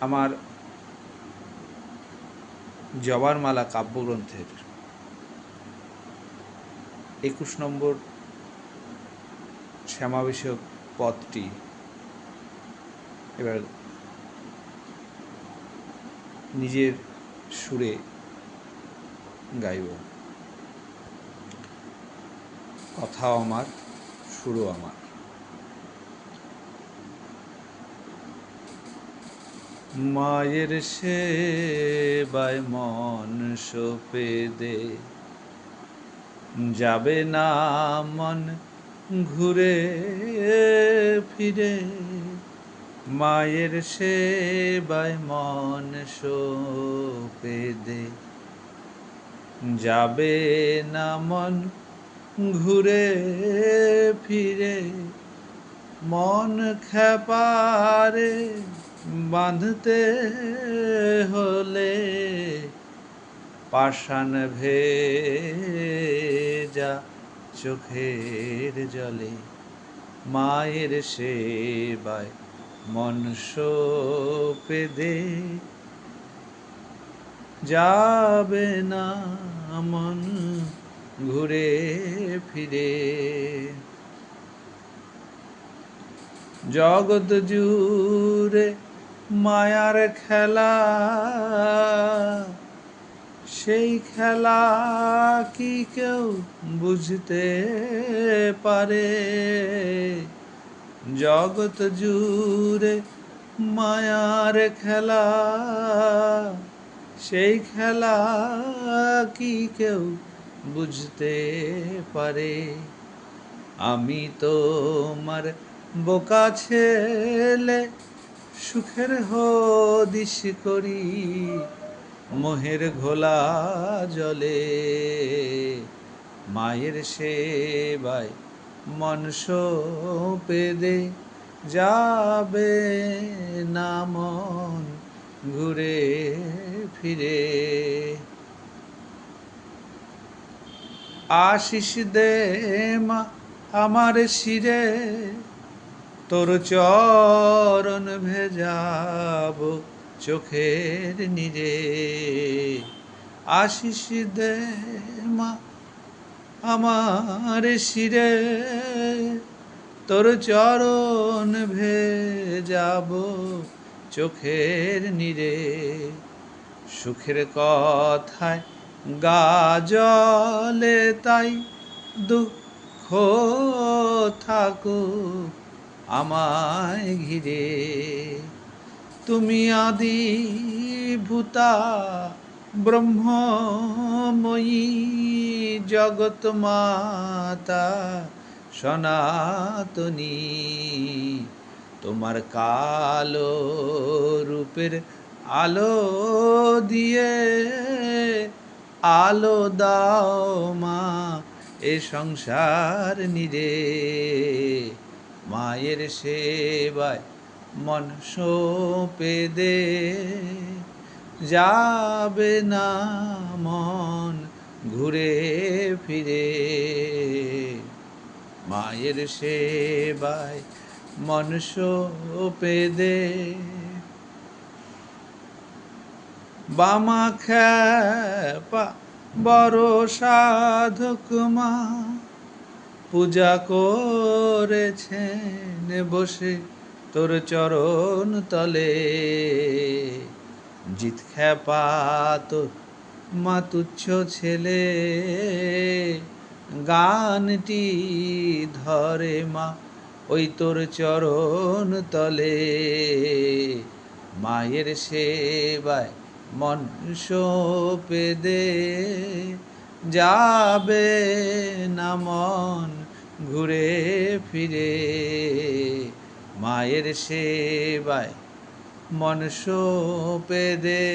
আমার জবার মালা কাব্যগ্রন্থের একুশ নম্বর শ্যামাভিষেক পদটি এবার নিজের সুরে গাইব। কথাও আমার, সুরও আমার। মায়ের সে সেবায় মন সপে দে। যাবে না মন ঘুরে ফিরে, মায়ের সে সেবায় মন সপে দে। যাবে না মন ঘুরে ফিরে, মন খেপারে বাঁধতে হলে পাষাণ ভেজা চোখের জলে মায়ের সেবায় মন সপে দে। যাবে না মন ঘুরে ফিরে। জগৎ জুড়ে মায়ার খেলা, সেই খেলা কি কেউ বুঝতে পারে? জগৎ জুড়ে মায়ার খেলা, সেই খেলা কি কেউ বুঝতে পারে? আমি তোমার বোকা ছেলে সুখের হদিস করি, মোহের ঘোলা জলে। মায়ের সেবায় মন পেদে যাবে না মন ঘুরে ফিরে। আশিস দে মা আমার শিরে তোর চরণ ভেজাব চোখের নিরে আশিস দে মা, আমার শিরে তোর চরণ ভেজাব চোখের নিরে সুখের কথায় গা জলে তাই দুঃখ থাকুক। আমায় ঘিরে। তুমি আদি ভূতা, ব্রহ্মময়ী জগৎ মাতা সনাতনী। তোমার কালো রূপের আলো দিয়ে আলো দাও মা এ সংসার নিরে। মায়ের সেবায় মন সপে দে। যাবে না মন ঘুরে ফিরে। মায়ের সেবায় মন সপে দে। বামা খ্যাপা বড় সাধক মা। পূজা করেছেন বসে তোর চরণ তলে। জিত খ্যাপা মা তুচ্ছ ছেলে। গানটি ধরে মা ওই তোর চরণ তলে। মায়ের সেবায় মন সপে দে। যাবে না মন ঘুরে ফিরে। মায়ের সেবায় মন সোপে দে।